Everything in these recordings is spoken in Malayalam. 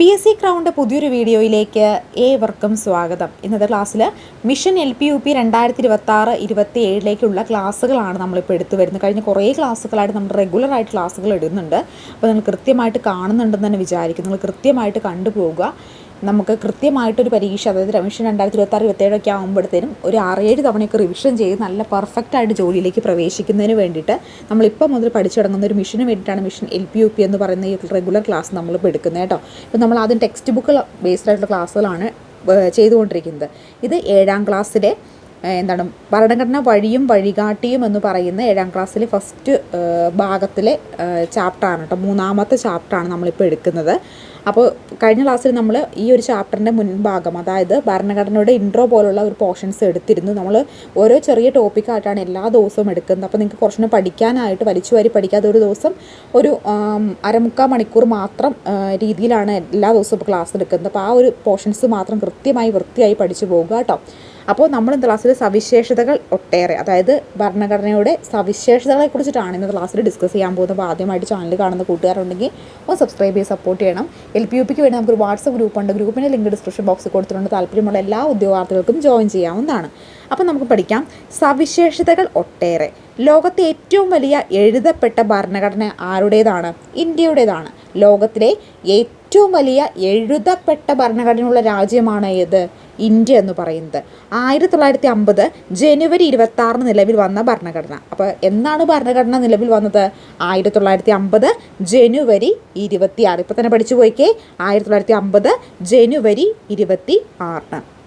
പി എസ് സി ക്രൗണ്ട് പുതിയൊരു വീഡിയോയിലേക്ക് ഏവർക്കും സ്വാഗതം. ഇന്നത്തെ ക്ലാസ്സിൽ mission L P U P രണ്ടായിരത്തി ഇരുപത്തി ആറ് ഇരുപത്തി ഏഴിലേക്കുള്ള ക്ലാസ്സുകളാണ് നമ്മളിപ്പോൾ എടുത്തു വരുന്നത്. കഴിഞ്ഞ കുറേ ക്ലാസ്സുകളായിട്ട് നമ്മൾ റെഗുലറായിട്ട് ക്ലാസ്സുകൾ ഇടുന്നുണ്ട്. അപ്പോൾ നിങ്ങൾ കൃത്യമായിട്ട് കാണുന്നുണ്ടെന്ന് തന്നെ വിചാരിക്കും. നിങ്ങൾ കൃത്യമായിട്ട് കണ്ടുപോവുക. നമുക്ക് കൃത്യമായിട്ടൊരു പരീക്ഷ അതായത് റിവിഷൻ രണ്ടായിരത്തി ഇരുപത്തി ആറ് ഇരുപത്തേഴൊക്കെ ആകുമ്പോഴത്തേനും ഒരു ആറേഴ് തവണയൊക്കെ റിവിഷൻ ചെയ്ത് നല്ല പെർഫെക്റ്റ് ആയിട്ട് ജോലിയിലേക്ക് പ്രവേശിക്കുന്നതിന് വേണ്ടിയിട്ട് നമ്മളിപ്പോൾ മുതൽ പഠിച്ചു തുടങ്ങുന്ന ഒരു മിഷന് വേണ്ടിയിട്ടാണ് mission L P U P എന്ന് പറയുന്ന ഈ റെഗുലർ ക്ലാസ് നമ്മളിപ്പോൾ എടുക്കുന്നത് കേട്ടോ. ഇപ്പോൾ നമ്മൾ ആദ്യം ടെക്സ്റ്റ് ബുക്കുകൾ ബേസ്ഡ് ആയിട്ടുള്ള ക്ലാസ്സുകളാണ് ചെയ്തുകൊണ്ടിരിക്കുന്നത്. ഇത് ഏഴാം ക്ലാസ്സിലെ എന്താണ് ഭരണഘടന വഴിയും വഴികാട്ടിയും എന്ന് പറയുന്ന ഏഴാം ക്ലാസ്സിലെ ഫസ്റ്റ് ഭാഗത്തിലെ ചാപ്റ്ററാണ് കേട്ടോ. മൂന്നാമത്തെ ചാപ്റ്ററാണ് നമ്മളിപ്പോൾ എടുക്കുന്നത്. അപ്പോൾ കഴിഞ്ഞ ക്ലാസ്സിൽ നമ്മൾ ഈ ഒരു ചാപ്റ്ററിന്റെ മുൻഭാഗം അതായത് ഭരണഘടനയുടെ ഇൻട്രോ പോലുള്ള ഒരു പോർഷൻസ് എടുത്തിരുന്നു. നമ്മൾ ഓരോ ചെറിയ ടോപ്പിക്കായിട്ടാണ് എല്ലാ ദിവസവും എടുക്കുന്നത്. അപ്പോൾ നിങ്ങൾക്ക് കുറച്ചുകൂടെ പഠിക്കാനായിട്ട് വലിച്ചു വാരി പഠിക്കാതെ ഒരു ദിവസം ഒരു അരമുക്കാൽ മണിക്കൂർ മാത്രം രീതിയിലാണ് എല്ലാ ദിവസവും ക്ലാസ് എടുക്കുന്നത്. അപ്പോൾ ആ ഒരു പോർഷൻസ് മാത്രം കൃത്യമായി വൃത്തിയായി പഠിച്ചു പോകുക കേട്ടോ. അപ്പോൾ നമ്മൾ ഇന്ന് ക്ലാസ്സിൽ സവിശേഷതകൾ ഒട്ടേറെ അതായത് ഭരണഘടനയുടെ സവിശേഷതകളെ കുറിച്ചിട്ടാണ് ഇന്ന് ക്ലാസ്സിൽ ഡിസ്കസ് ചെയ്യാൻ പോകുന്നത്. അപ്പോൾ ആദ്യമായിട്ട് ചാനൽ കാണുന്ന കൂട്ടുകാരുണ്ടെങ്കിൽ ഒന്ന് സബ്സ്ക്രൈബ് ചെയ്ത് സപ്പോർട്ട് ചെയ്യണം. എൽ പി യു പിക്ക് വേണ്ടി നമുക്കൊരു വാട്സപ്പ് ഗ്രൂപ്പ് ഉണ്ട് ഗ്രൂപ്പിന്റെ ലിങ്ക് ഡിസ്ക്രിപ്ഷൻ ബോക്സിൽ കൊടുത്തിട്ടുണ്ട്. താല്പര്യമുള്ള എല്ലാ ഉദ്യോഗാർത്ഥികൾക്കും ജോയിൻ ചെയ്യാവുന്നതാണ്. അപ്പോൾ നമുക്ക് പഠിക്കാം. സവിശേഷതകൾ ഒട്ടേറെ. ലോകത്തെ ഏറ്റവും വലിയ എഴുതപ്പെട്ട ഭരണഘടന ആരുടേതാണ്? ഇന്ത്യയുടേതാണ്. ലോകത്തിലെ ഏറ്റവും വലിയ എഴുതപ്പെട്ട ഭരണഘടനയുള്ള രാജ്യമാണ് ഏത്? ഇന്ത്യ എന്ന് പറയുന്നത്. ആയിരത്തി തൊള്ളായിരത്തി അമ്പത് ജനുവരി ഇരുപത്തി ആറിന് നിലവിൽ വന്ന ഭരണഘടന. അപ്പോൾ എന്നാണ് ഭരണഘടന നിലവിൽ വന്നത്? ആയിരത്തി തൊള്ളായിരത്തി അമ്പത് ജനുവരി ഇരുപത്തി ആറ് ഇപ്പോൾ തന്നെ പഠിച്ചു പോയിക്കേ. ആയിരത്തി തൊള്ളായിരത്തി അമ്പത് ജനുവരി ഇരുപത്തി ആറിന്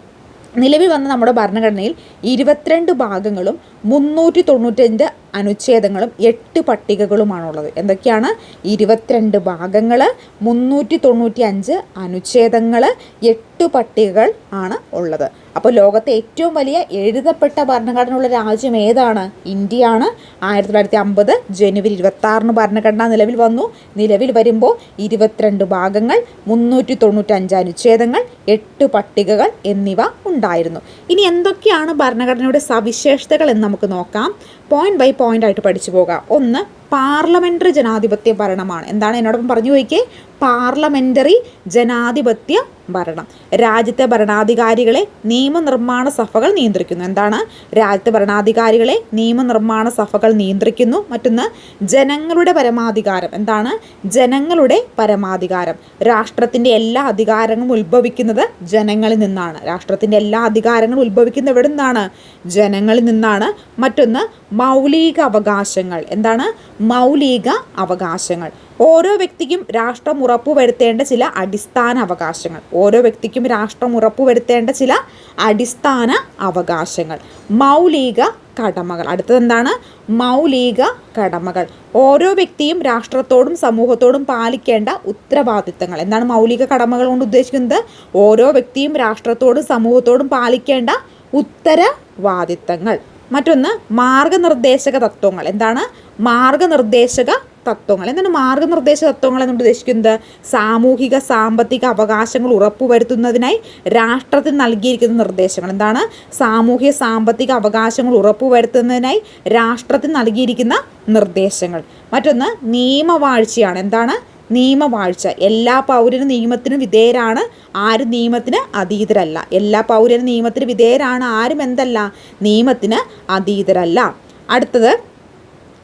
നിലവിൽ വന്ന നമ്മുടെ ഭരണഘടനയിൽ ഇരുപത്തിരണ്ട് ഭാഗങ്ങളും മുന്നൂറ്റി തൊണ്ണൂറ്റഞ്ച് അനുച്ഛേദങ്ങളും എട്ട് പട്ടികകളുമാണുള്ളത്. എന്തൊക്കെയാണ്? ഇരുപത്തിരണ്ട് ഭാഗങ്ങൾ മുന്നൂറ്റി തൊണ്ണൂറ്റി അഞ്ച് അനുച്ഛേദങ്ങൾ എട്ട് പട്ടികകൾ ആണ് ഉള്ളത്. അപ്പോൾ ലോകത്തെ ഏറ്റവും വലിയ എഴുതപ്പെട്ട ഭരണഘടനയുള്ള രാജ്യം ഏതാണ്? ഇന്ത്യയാണ്. ആയിരത്തി തൊള്ളായിരത്തി അമ്പത് ജനുവരി ഇരുപത്തി ആറിന് ഭരണഘടന നിലവിൽ വന്നു. നിലവിൽ വരുമ്പോൾ ഇരുപത്തിരണ്ട് ഭാഗങ്ങൾ മുന്നൂറ്റി തൊണ്ണൂറ്റഞ്ച് അനുച്ഛേദങ്ങൾ എട്ട് പട്ടികകൾ എന്നിവ ഉണ്ടായിരുന്നു. ഇനി എന്തൊക്കെയാണ് ഭരണഘടനയുടെ സവിശേഷതകൾ എന്ന് നമുക്ക് നോക്കാം. പോയിന്റ് ബൈ പോയിന്റ് ആയിട്ട് പഠിച്ചു പോകാം. ഒന്ന് പാർലമെന്ററി ജനാധിപത്യ ഭരണമാണ്. എന്താണ് എന്നോടൊപ്പം പറഞ്ഞു ചോദിക്കേ പാർലമെന്ററി ജനാധിപത്യ ഭരണം. രാജ്യത്തെ ഭരണാധികാരികളെ നിയമനിർമ്മാണ സഭകൾ നിയന്ത്രിക്കുന്നു. എന്താണ്? രാജ്യത്തെ ഭരണാധികാരികളെ നിയമനിർമ്മാണ സഭകൾ നിയന്ത്രിക്കുന്നു. മറ്റൊന്ന് ജനങ്ങളുടെ പരമാധികാരം. എന്താണ്? ജനങ്ങളുടെ പരമാധികാരം. രാഷ്ട്രത്തിന്റെ എല്ലാ അധികാരങ്ങളും ഉത്ഭവിക്കുന്നത് ജനങ്ങളിൽ നിന്നാണ്. രാഷ്ട്രത്തിന്റെ എല്ലാ അധികാരങ്ങളും ഉത്ഭവിക്കുന്നത് എവിടെ നിന്നാണ് ജനങ്ങളിൽ നിന്നാണ്. മറ്റൊന്ന് മൗലിക അവകാശങ്ങൾ എന്താണ്? മൗലിക അവകാശങ്ങൾ. ഓരോ വ്യക്തിക്കും രാഷ്ട്രം ഉറപ്പുവരുത്തേണ്ട ചില അടിസ്ഥാന അവകാശങ്ങൾ. ഓരോ വ്യക്തിക്കും രാഷ്ട്രം ഉറപ്പുവരുത്തേണ്ട ചില അടിസ്ഥാന അവകാശങ്ങൾ. മൗലിക കടമകൾ. അടുത്തത് എന്താണ്? മൗലിക കടമകൾ. ഓരോ വ്യക്തിയും രാഷ്ട്രത്തോടും സമൂഹത്തോടും പാലിക്കേണ്ട ഉത്തരവാദിത്തങ്ങൾ. എന്താണ് മൗലിക കടമകൾ കൊണ്ട് ഉദ്ദേശിക്കുന്നത്? ഓരോ വ്യക്തിയും രാഷ്ട്രത്തോടും സമൂഹത്തോടും പാലിക്കേണ്ട ഉത്തരവാദിത്തങ്ങൾ. മറ്റൊന്ന് മാർഗനിർദ്ദേശക തത്വങ്ങൾ. എന്താണ്? മാർഗനിർദ്ദേശക തത്വങ്ങൾ. എന്താണ് മാർഗനിർദ്ദേശ തത്വങ്ങൾ എന്നുകൊണ്ട് ഉദ്ദേശിക്കുന്നത്? സാമൂഹിക സാമ്പത്തിക അവകാശങ്ങൾ ഉറപ്പുവരുത്തുന്നതിനായി രാഷ്ട്രത്തിന് നൽകിയിരിക്കുന്ന നിർദ്ദേശങ്ങൾ. എന്താണ്? സാമൂഹിക സാമ്പത്തിക അവകാശങ്ങൾ ഉറപ്പുവരുത്തുന്നതിനായി രാഷ്ട്രത്തിന് നൽകിയിരിക്കുന്ന നിർദ്ദേശങ്ങൾ. മറ്റൊന്ന് നിയമവാഴ്ചയാണ്. എന്താണ്? നിയമവാഴ്ച. എല്ലാ പൗരനും നിയമത്തിന് വിധേയരാണ്. ആരും നിയമത്തിന് അതീതരല്ല. എല്ലാ പൗരനും നിയമത്തിന് വിധേയരാണ്. ആരും എന്തല്ല? നിയമത്തിന് അതീതരല്ല. അടുത്തത്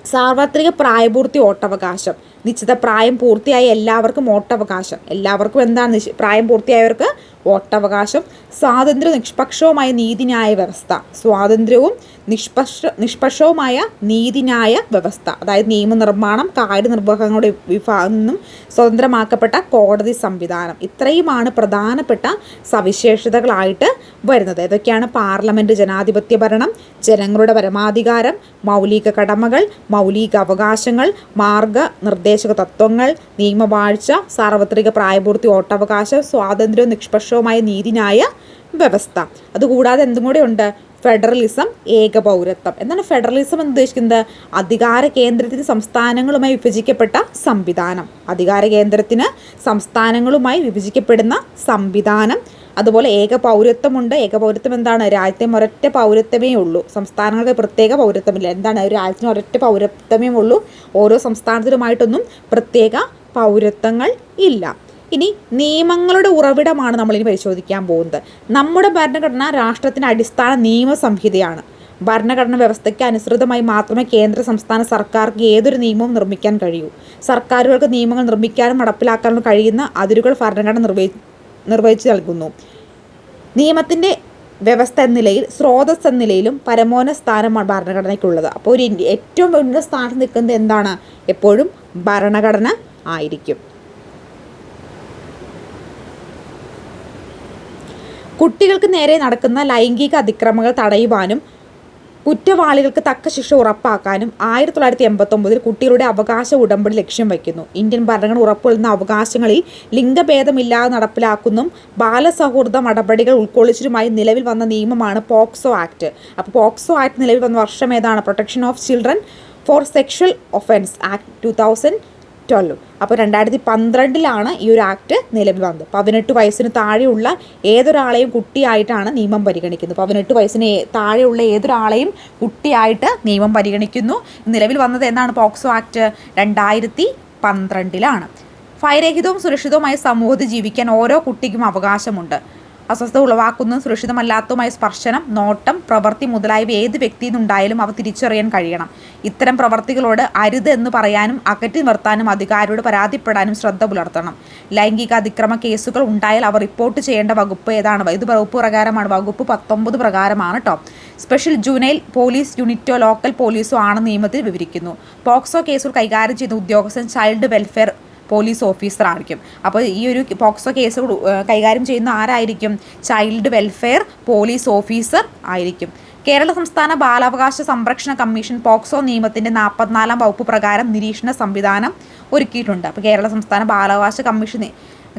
സാർവത്രിക പ്രായപൂർത്തി വോട്ടവകാശം. നിശ്ചിത പ്രായം പൂർത്തിയായ എല്ലാവർക്കും വോട്ടവകാശം. എല്ലാവർക്കും എന്താണ് പ്രായം പൂർത്തിയായവർക്ക് വോട്ടവകാശം. സ്വാതന്ത്ര്യ നിഷ്പക്ഷവുമായ നീതിന്യായ വ്യവസ്ഥ. സ്വാതന്ത്ര്യവും നിഷ്പക്ഷ നിഷ്പക്ഷവുമായ നീതിന്യായ വ്യവസ്ഥ. അതായത് നിയമനിർമ്മാണം കാര്യനിർവഹങ്ങളുടെ വിഭാഗം നിന്നും സ്വതന്ത്രമാക്കപ്പെട്ട കോടതി സംവിധാനം. ഇത്രയുമാണ് പ്രധാനപ്പെട്ട സവിശേഷതകളായിട്ട് വരുന്നത്. ഇതൊക്കെയാണ് പാർലമെന്റ് ജനാധിപത്യ ഭരണം ജനങ്ങളുടെ പരമാധികാരം മൗലിക കടമകൾ മൗലിക അവകാശങ്ങൾ മാർഗനിർദ്ദേശക തത്വങ്ങൾ നിയമവാഴ്ച സാർവത്രിക പ്രായപൂർത്തി ഓട്ടവകാശം സ്വാതന്ത്ര്യവും നിഷ്പക്ഷവുമായ നീതിന്യായ വ്യവസ്ഥ. അതുകൂടാതെ എന്തും കൂടെ ഉണ്ട്? ഫെഡറലിസം ഏകപൗരത്വം. എന്താണ് ഫെഡറലിസം എന്ന് ഉദ്ദേശിക്കുന്നത്? അധികാര കേന്ദ്രത്തിന് സംസ്ഥാനങ്ങളുമായി വിഭജിക്കപ്പെട്ട സംവിധാനം. അധികാര കേന്ദ്രത്തിന് സംസ്ഥാനങ്ങളുമായി വിഭജിക്കപ്പെടുന്ന സംവിധാനം. അതുപോലെ ഏക പൗരത്വമുണ്ട്. ഏക പൗരത്വം എന്താണ്? രാജ്യത്തെ ഒരൊറ്റ പൗരത്വമേ ഉള്ളൂ. സംസ്ഥാനങ്ങൾക്ക് പ്രത്യേക പൗരത്വമില്ല. എന്താണ്? ഒരു രാജ്യത്തിന് ഒരൊറ്റ പൗരത്വമേ ഉള്ളൂ. ഓരോ സംസ്ഥാനത്തിനുമായിട്ടൊന്നും പ്രത്യേക പൗരത്വങ്ങൾ ഇല്ല. ഇനി നിയമങ്ങളുടെ ഉറവിടമാണ് നമ്മളിനി പരിശോധിക്കാൻ പോകുന്നത്. നമ്മുടെ ഭരണഘടന രാഷ്ട്രത്തിന്റെ അടിസ്ഥാന നിയമസംഹിതയാണ് ഭരണഘടന വ്യവസ്ഥയ്ക്ക് അനുസൃതമായി മാത്രമേ കേന്ദ്ര സംസ്ഥാന സർക്കാർക്ക് ഏതൊരു നിയമവും നിർമ്മിക്കാൻ കഴിയൂ. സർക്കാരുകൾക്ക് നിയമങ്ങൾ നിർമ്മിക്കാനും നടപ്പിലാക്കാനും കഴിയുന്ന അതിരുകൾ ഭരണഘടന നിർവഹി നിർവഹിച്ചു നൽകുന്നു. നിയമത്തിന്റെ വ്യവസ്ഥ എന്ന നിലയിൽ സ്രോതസ് എന്ന നിലയിലും പരമോന സ്ഥാനമാണ് ഭരണഘടനയ്ക്കുള്ളത്. അപ്പോൾ ഒരു ഏറ്റവും ഉന്നത സ്ഥാനത്ത് നിൽക്കുന്നത് എന്താണ്? എപ്പോഴും ഭരണഘടന ആയിരിക്കും. കുട്ടികൾക്ക് നേരെ നടക്കുന്ന ലൈംഗിക അതിക്രമങ്ങൾ തടയുവാനും കുറ്റവാളികൾക്ക് തക്ക ശിക്ഷ ഉറപ്പാക്കാനും ആയിരത്തി തൊള്ളായിരത്തി എൺപത്തൊമ്പതിൽ കുട്ടികളുടെ അവകാശ ഉടമ്പടി ലക്ഷ്യം വയ്ക്കുന്നു. ഇന്ത്യൻ ഭരണഘടന ഉറപ്പുവരുന്ന അവകാശങ്ങളിൽ ലിംഗഭേദമില്ലാതെ നടപ്പിലാക്കുന്നതും ബാലസൗഹൃദ നടപടികൾ ഉൾക്കൊള്ളിച്ചതുമായി നിലവിൽ വന്ന നിയമമാണ് പോക്സോ ആക്ട്. അപ്പോൾ പോക്സോ ആക്ട് നിലവിൽ വന്ന വർഷം ഏതാണ്? Protection of children for sexual offence act two thousand twelve അപ്പോൾ രണ്ടായിരത്തി പന്ത്രണ്ടിലാണ് ഈ ഒരു ആക്ട് നിലവിൽ വന്നത്. പതിനെട്ട് വയസ്സിന് താഴെയുള്ള ഏതൊരാളെയും കുട്ടിയായിട്ടാണ് നിയമം പരിഗണിക്കുന്നത്. പതിനെട്ട് വയസ്സിന് താഴെയുള്ള ഏതൊരാളെയും കുട്ടിയായിട്ട് നിയമം പരിഗണിക്കുന്നു. നിലവിൽ വന്നത് എന്നാണ് പോക്സോ ആക്ട് രണ്ടായിരത്തി പന്ത്രണ്ടിലാണ് ഭയരഹിതവും സുരക്ഷിതവുമായ സമൂഹത്തിൽ ജീവിക്കാൻ ഓരോ കുട്ടിക്കും അവകാശമുണ്ട്. അസ്വസ്ഥത ഉളവാക്കുന്നതും സുരക്ഷിതമല്ലാത്തതുമായ സ്പർശനം നോട്ടം പ്രവൃത്തി മുതലായവ ഏത് വ്യക്തിയിൽ നിന്നുണ്ടായാലും അവ തിരിച്ചറിയാൻ കഴിയണം. ഇത്തരം പ്രവർത്തികളോട് അരുത് എന്ന് പറയാനും അകറ്റി നിർത്താനും അധികാരിയോട് പരാതിപ്പെടാനും ശ്രദ്ധ പുലർത്തണം. ലൈംഗിക അതിക്രമ കേസുകൾ ഉണ്ടായാൽ അവർ റിപ്പോർട്ട് ചെയ്യേണ്ട വകുപ്പ് ഏതാണ്? ഇത് വകുപ്പ് പ്രകാരമാണ്. വകുപ്പ് പത്തൊമ്പത് പ്രകാരമാണ് കേട്ടോ സ്പെഷ്യൽ ജൂനൈൽ പോലീസ് യൂണിറ്റോ ലോക്കൽ പോലീസോ ആണ് നിയമത്തിൽ വിവരിക്കുന്നു. പോക്സോ കേസുകൾ കൈകാര്യം ചെയ്യുന്ന ഉദ്യോഗസ്ഥൻ ചൈൽഡ് വെൽഫെയർ പോലീസ് ഓഫീസറായിരിക്കും. അപ്പോൾ ഈ ഒരു പോക്സോ കേസ് കൈകാര്യം ചെയ്യുന്ന ആരായിരിക്കും? ചൈൽഡ് വെൽഫെയർ പോലീസ് ഓഫീസർ ആയിരിക്കും. കേരള സംസ്ഥാന ബാലാവകാശ സംരക്ഷണ കമ്മീഷൻ പോക്സോ നിയമത്തിന്റെ നാൽപ്പത്തിനാലാം വകുപ്പ് പ്രകാരം നിരീക്ഷണ സംവിധാനം ഒരുക്കിയിട്ടുണ്ട്. അപ്പോൾ കേരള സംസ്ഥാന ബാലാവകാശ കമ്മീഷൻ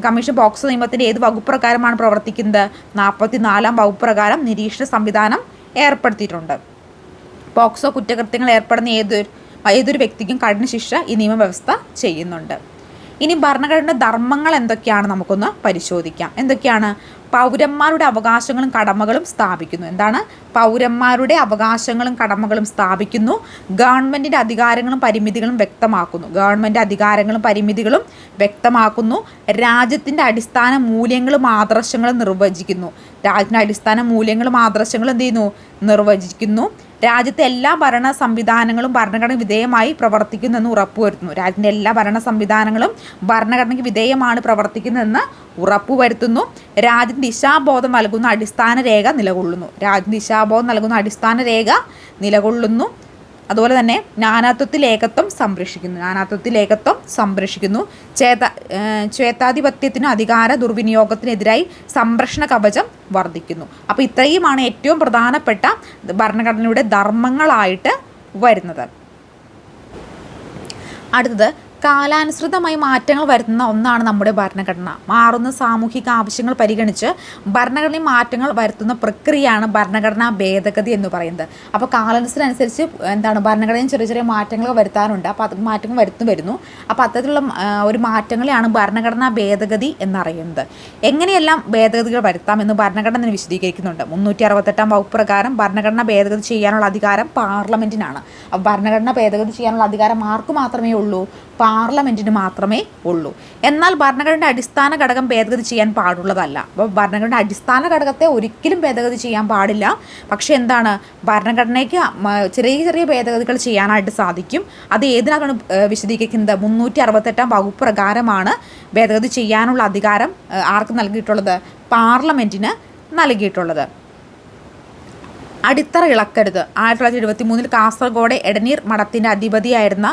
കമ്മീഷൻ പോക്സോ നിയമത്തിന്റെ ഏത് വകുപ്പ് പ്രകാരമാണ് പ്രവർത്തിക്കുന്നത്? നാൽപ്പത്തിനാലാം വകുപ്പ് പ്രകാരം നിരീക്ഷണ സംവിധാനം ഏർപ്പെടുത്തിയിട്ടുണ്ട്. പോക്സോ കുറ്റകൃത്യങ്ങൾ ഏർപ്പെടുന്ന ഏതൊരു ഏതൊരു വ്യക്തിക്കും കഠിന ശിക്ഷ ഈ നിയമവ്യവസ്ഥ ചെയ്യുന്നുണ്ട്. ഇനി ഭരണഘടന ധർമ്മങ്ങൾ എന്തൊക്കെയാണ് നമുക്കൊന്ന് പരിശോധിക്കാം. എന്തൊക്കെയാണ്? പൗരന്മാരുടെ അവകാശങ്ങളും കടമകളും സ്ഥാപിക്കുന്നു. എന്താണ്? പൗരന്മാരുടെ അവകാശങ്ങളും കടമകളും സ്ഥാപിക്കുന്നു. ഗവൺമെന്റിന്റെ അധികാരങ്ങളും പരിമിതികളും വ്യക്തമാക്കുന്നു. ഗവൺമെന്റ് അധികാരങ്ങളും പരിമിതികളും വ്യക്തമാക്കുന്നു. രാജ്യത്തിന്റെ അടിസ്ഥാന മൂല്യങ്ങളും ആദർശങ്ങളും നിർവചിക്കുന്നു. രാജ്യത്തിന്റെ അടിസ്ഥാന മൂല്യങ്ങളും ആദർശങ്ങളും എന്ത് ചെയ്യുന്നു? നിർവചിക്കുന്നു. രാജ്യത്തെ എല്ലാ ഭരണ സംവിധാനങ്ങളും ഭരണഘടന വിധേയമായി പ്രവർത്തിക്കുന്നെന്ന് ഉറപ്പുവരുത്തുന്നു. രാജ്യത്തിന്റെ എല്ലാ ഭരണ സംവിധാനങ്ങളും ഭരണഘടനയ്ക്ക് വിധേയമാണ് പ്രവർത്തിക്കുന്നതെന്ന് ഉറപ്പുവരുത്തുന്നു. രാജ്യത്തിന് ദിശാബോധം നൽകുന്ന അടിസ്ഥാന രേഖ നിലകൊള്ളുന്നു. രാജ്യത്തിന് ദിശാബോധം നൽകുന്ന അടിസ്ഥാന രേഖ നിലകൊള്ളുന്നു. അതുപോലെ തന്നെ നാനാത്വത്തിൽ ഏകത്വം സംരക്ഷിക്കുന്നു നാനാത്വത്തിൽ ഏകത്വം സംരക്ഷിക്കുന്നു. ചേത ഏഹ് ശ്വേതാധിപത്യത്തിനും അധികാര ദുർവിനിയോഗത്തിനെതിരായി സംരക്ഷണ കവചം വർദ്ധിക്കുന്നു. അപ്പോൾ ഇത്രയുമാണ് ഏറ്റവും പ്രധാനപ്പെട്ട ഭരണഘടനയുടെ ധർമ്മങ്ങളായിട്ട് വരുന്നത്. അടുത്തത് കാലാനുസൃതമായി മാറ്റങ്ങൾ വരുത്തുന്ന ഒന്നാണ് നമ്മുടെ ഭരണഘടന. മാറുന്ന സാമൂഹിക ആവശ്യങ്ങൾ പരിഗണിച്ച് ഭരണഘടനയിൽ മാറ്റങ്ങൾ വരുത്തുന്ന പ്രക്രിയയാണ് ഭരണഘടനാ ഭേദഗതി എന്ന് പറയുന്നത്. അപ്പോൾ കാലാനുസൃതനുസരിച്ച് എന്താണ് ഭരണഘടനയിൽ ചെറിയ ചെറിയ മാറ്റങ്ങൾ വരുത്താനുണ്ട് അപ്പോൾ അത് മാറ്റങ്ങൾ വരുത്തു വരുന്നു. അപ്പോൾ അത്തരത്തിലുള്ള ഒരു മാറ്റങ്ങളെയാണ് ഭരണഘടനാ ഭേദഗതി എന്നറിയുന്നത്. എങ്ങനെയെല്ലാം ഭേദഗതികൾ വരുത്താം എന്ന് ഭരണഘടന വിശദീകരിക്കുന്നുണ്ട്. മുന്നൂറ്റി അറുപത്തെട്ടാം വകുപ്പ് പ്രകാരം ഭരണഘടന ഭേദഗതി ചെയ്യാനുള്ള അധികാരം പാർലമെന്റിനാണ് അപ്പോൾ ഭരണഘടന ഭേദഗതി ചെയ്യാനുള്ള അധികാരം ആർക്ക് മാത്രമേ ഉള്ളൂ? പാർലമെന്റിന് മാത്രമേ ഉള്ളൂ. എന്നാൽ ഭരണഘടനയുടെ അടിസ്ഥാന ഘടകം ഭേദഗതി ചെയ്യാൻ പാടുള്ളതല്ല. അപ്പോൾ ഭരണഘടനയുടെ അടിസ്ഥാന ഘടകത്തെ ഒരിക്കലും ഭേദഗതി ചെയ്യാൻ പാടില്ല. പക്ഷേ എന്താണ്? ഭരണഘടനയ്ക്ക് ചെറിയ ചെറിയ ഭേദഗതികൾ ചെയ്യാനായിട്ട് സാധിക്കും. അത് ഏതിനാണ് വിശദീകരിക്കുന്നത്? മുന്നൂറ്റി അറുപത്തെട്ടാം വകുപ്പ് പ്രകാരമാണ് ഭേദഗതി ചെയ്യാനുള്ള അധികാരം ആർക്ക് നൽകിയിട്ടുള്ളത്? പാർലമെന്റിന് നൽകിയിട്ടുള്ളത്. അടിത്തറ ഇളക്കരുത്. ആയിരത്തി തൊള്ളായിരത്തി എഴുപത്തി മൂന്നിൽ കാസർഗോഡ് എടനീർ മഠത്തിന്റെ അധിപതിയായിരുന്ന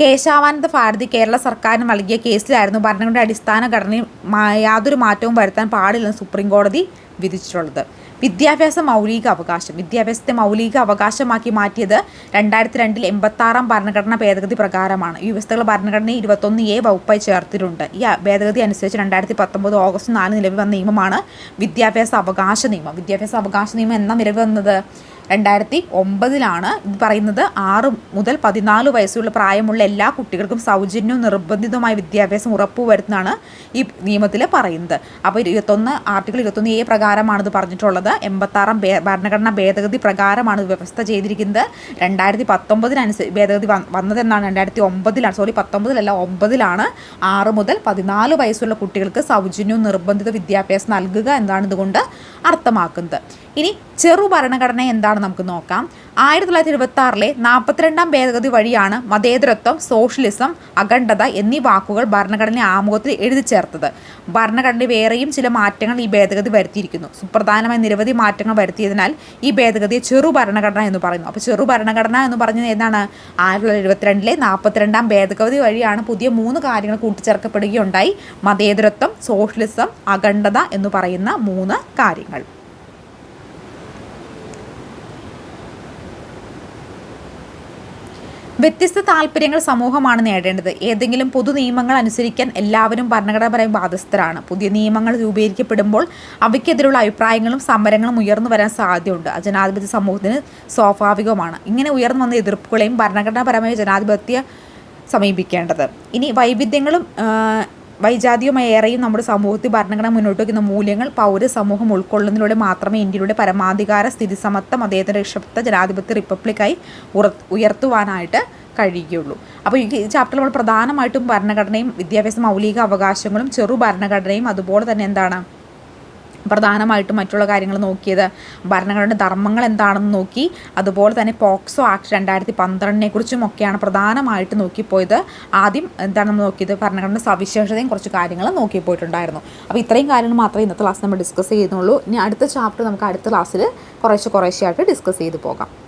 കേശവാനന്ദ ഭാരതി കേരള സർക്കാരിന് നൽകിയ കേസിലായിരുന്നു ഭരണഘടനയുടെ അടിസ്ഥാന ഘടനയിൽ യാതൊരു മാറ്റവും വരുത്താൻ പാടില്ലെന്ന് സുപ്രീം കോടതി വിധിച്ചിട്ടുള്ളത്. വിദ്യാഭ്യാസ മൗലിക അവകാശം. വിദ്യാഭ്യാസത്തെ മൗലിക അവകാശമാക്കി മാറ്റിയത് രണ്ടായിരത്തി രണ്ടിൽ എൺപത്താറാം ഭരണഘടനാ ഭേദഗതി പ്രകാരമാണ്. ഈ വ്യവസ്ഥകൾ ഭരണഘടന ഇരുപത്തൊന്ന് എ വകുപ്പായി ചേർത്തിട്ടുണ്ട്. ഈ ഭേദഗതി അനുസരിച്ച് രണ്ടായിരത്തി പത്തൊമ്പത് ഓഗസ്റ്റ് നാല് നിലവിൽ വന്ന നിയമമാണ് വിദ്യാഭ്യാസ അവകാശ നിയമം. വിദ്യാഭ്യാസ അവകാശ നിയമം എന്ന നിലവിൽ വന്നത്? രണ്ടായിരത്തി ഒമ്പതിലാണ് ഇത് പറയുന്നത്. ആറ് മുതൽ പതിനാല് വയസ്സുള്ള പ്രായമുള്ള എല്ലാ കുട്ടികൾക്കും സൗജന്യവും നിർബന്ധിതമായ വിദ്യാഭ്യാസം ഉറപ്പുവരുത്തുന്നതാണ് ഈ നിയമത്തിൽ പറയുന്നത്. അപ്പോൾ ഇരുപത്തൊന്ന് ആർട്ടിക്കിൾ ഇരുപത്തൊന്ന് എ പ്രകാരമാണ് ഇത് പറഞ്ഞിട്ടുള്ളത്. എൺപത്താറാം ഭരണഘടനാ ഭേദഗതി പ്രകാരമാണ് വ്യവസ്ഥ ചെയ്തിരിക്കുന്നത്. രണ്ടായിരത്തി പത്തൊമ്പതിനനുസരിച്ച് ഭേദഗതി വന്നതെന്നാണ്. രണ്ടായിരത്തി ഒമ്പതിലാണ് സോറി പത്തൊമ്പതിലല്ല ഒമ്പതിലാണ്. ആറ് മുതൽ പതിനാല് വയസ്സുള്ള കുട്ടികൾക്ക് സൗജന്യവും നിർബന്ധിത വിദ്യാഭ്യാസം നൽകുക എന്നാണ് ഇതുകൊണ്ട് അർത്ഥമാക്കുന്നത്. ഇനി ചെറു ഭരണഘടന എന്താണ് നമുക്ക് നോക്കാം. ആയിരത്തി തൊള്ളായിരത്തി എഴുപത്തി ആറിലെ നാൽപ്പത്തിരണ്ടാം ഭേദഗതി വഴിയാണ് മതേതരത്വം സോഷ്യലിസം അഖണ്ഡത എന്നീ വാക്കുകൾ ഭരണഘടന ആമുഖത്തിൽ എഴുതി ചേർത്തത്. ഭരണഘടന വേറെയും ചില മാറ്റങ്ങൾ ഈ ഭേദഗതി വരുത്തിയിരിക്കുന്നു. സുപ്രധാനമായ നിരവധി മാറ്റങ്ങൾ വരുത്തിയതിനാൽ ഈ ഭേദഗതിയെ ചെറു ഭരണഘടന എന്ന് പറയുന്നു. അപ്പോൾ ചെറു ഭരണഘടന എന്ന് പറഞ്ഞത് എന്താണ്? ആയിരത്തി തൊള്ളായിരത്തി എഴുപത്തിരണ്ടിലെ നാൽപ്പത്തിരണ്ടാം ഭേദഗതി വഴിയാണ് പുതിയ മൂന്ന് കാര്യങ്ങൾ കൂട്ടിച്ചേർക്കപ്പെടുകയുണ്ടായി. മതേതരത്വം സോഷ്യലിസം അഖണ്ഡത എന്ന് പറയുന്ന മൂന്ന് കാര്യങ്ങൾ. വ്യത്യസ്ത താല്പര്യങ്ങൾ സമൂഹമാണ് നേടേണ്ടത്. ഏതെങ്കിലും പൊതു നിയമങ്ങൾ അനുസരിക്കാൻ എല്ലാവരും ഭരണഘടനാപരമായി ബാധ്യസ്ഥരാണ്. പുതിയ നിയമങ്ങൾ രൂപീകരിക്കപ്പെടുമ്പോൾ അവയ്ക്കെതിരുള്ള അഭിപ്രായങ്ങളും സമരങ്ങളും ഉയർന്നു വരാൻ സാധ്യതയുണ്ട്. ജനാധിപത്യ സമൂഹത്തിന് സ്വാഭാവികമാണ്. ഇങ്ങനെ ഉയർന്നു വന്ന എതിർപ്പുകളെയും ഭരണഘടനാപരമായ ജനാധിപത്യ സമീപിക്കേണ്ടത്. ഇനി വൈവിധ്യങ്ങളും വൈജാതിയുമായ ഏറെയും നമ്മുടെ സമൂഹത്തിൽ ഭരണഘടന മുന്നോട്ട് വയ്ക്കുന്ന മൂല്യങ്ങൾ പൗര സമൂഹം ഉൾക്കൊള്ളുന്നതിലൂടെ മാത്രമേ ഇന്ത്യയുടെ പരമാധികാര സ്ഥിതി സമത്വം അദ്ദേഹത്തിന് രക്ഷപ്പെട്ട ജനാധിപത്യ റിപ്പബ്ലിക്കായി ഉയർത്തുവാനായിട്ട് കഴിയുകയുള്ളൂ. അപ്പോൾ ഈ ചാപ്റ്റർ നമ്മൾ പ്രധാനമായിട്ടും ഭരണഘടനയും വിദ്യാഭ്യാസ മൗലിക അവകാശങ്ങളും ചെറു ഭരണഘടനയും അതുപോലെ തന്നെ എന്താണ്? പ്രധാനമായിട്ടും മറ്റുള്ള കാര്യങ്ങൾ നോക്കിയത്. ഭരണഘടനയുടെ ധർമ്മങ്ങൾ എന്താണെന്ന് നോക്കി. അതുപോലെ തന്നെ പോക്സോ ആക്ട് രണ്ടായിരത്തി പന്ത്രണ്ടിനെ കുറിച്ചും ഒക്കെയാണ് പ്രധാനമായിട്ട് നോക്കിപ്പോയത്. ആദ്യം എന്താണ് നമ്മൾ നോക്കിയത്? ഭരണഘടന സവിശേഷതയും കുറച്ച് കാര്യങ്ങൾ നോക്കിപ്പോയിട്ടുണ്ടായിരുന്നു. അപ്പോൾ ഇത്രയും കാര്യങ്ങൾ മാത്രമേ ഇന്നത്തെ ക്ലാസ് നമ്മൾ ഡിസ്കസ് ചെയ്യുന്നുള്ളൂ. ഇനി അടുത്ത ചാപ്റ്റർ നമുക്ക് അടുത്ത ക്ലാസ്സിൽ കുറേശ്ശെ കുറേശ്ശെ ആയിട്ട് ഡിസ്കസ് ചെയ്ത് പോകാം.